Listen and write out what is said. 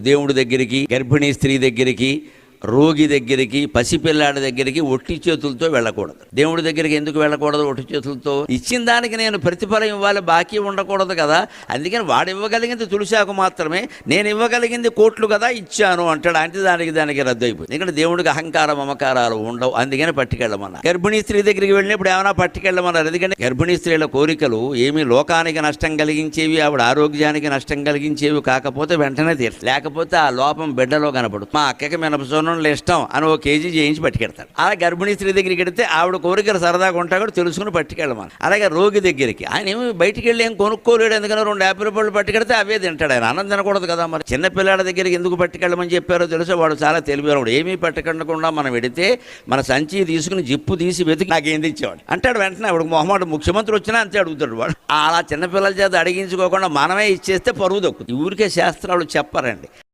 దేవుడి దగ్గరికి గర్భిణీ స్త్రీ దగ్గరికి రోగి దగ్గరికి పసిపిల్లాడి దగ్గరికి ఒట్టి చేతులతో వెళ్ళకూడదు. దేవుడి దగ్గరికి ఎందుకు వెళ్ళకూడదు ఒట్టి చేతులతో? ఇచ్చిన దానికి నేను ప్రతిఫలం ఇవ్వాలి బాకీ ఉండకూడదు కదా. అందుకని వాడు ఇవ్వగలిగింది తులసాకు మాత్రమే నేను ఇవ్వగలిగింది కోట్లు కదా ఇచ్చాను అంటాడు. అంటే దానికి దానికి రద్దు అయిపోయింది ఎందుకంటే దేవుడికి అహంకార మమకారాలు ఉండవు. అందుకని పట్టుకెళ్ళమన్నారు గర్భిణీ స్త్రీ దగ్గరికి వెళ్ళినప్పుడు ఏమైనా పట్టుకెళ్ళమన్నారు. ఎందుకంటే గర్భిణీ స్త్రీల కోరికలు ఏమీ లోకానికి నష్టం కలిగించేవి ఆవిడ ఆరోగ్యానికి నష్టం కలిగించేవి కాకపోతే వెంటనే తీరు లేకపోతే ఆ లోపం బిడ్డలో కనపడు మా అక్కకి మినపసోనంలో ఇష్టం అని ఒక కేజీ చేయించి పట్టుకెడతాడు. అలా గర్భిణీ స్త్రీ దగ్గరికి వెడితే ఆవిడ కోరికలు సరదాగా ఉంటా కూడా తెలుసుకుని పట్టుకెళ్ళమని అలాగే రోగి దగ్గరికి. ఆయన ఏమి బయటికి వెళ్ళి ఏం కొనుక్కోలేడు ఎందుకని రెండు యాపిల్ పళ్ళు పట్టుకెడితే అవే తింటాడు ఆయన. అన్నం తినకూడదు కదా మరి. చిన్న పిల్లాడి దగ్గరికి ఎందుకు పట్టుకెళ్ళమని చెప్పారో తెలుసో? వాడు చాలా తెలివినవాడు. ఏమీ పట్టుకెళ్ళకుండా మనం వెడితే మన సంచి తీసుకుని జిప్పు తీసి వెతికి నాకేం తెచ్చేవాడు? అంటాడు వెంటనే ఆవిడ మొహమాట ముఖ్యమంత్రి వచ్చినా అంతే అడుగుతాడు వాడు. అలా చిన్నపిల్లల చేత అడిగించుకోకుండా మనమే ఇచ్చేస్తే పరువు దొక్కుతుంది. ఊరికే శాస్త్రాలు చెప్పారండి.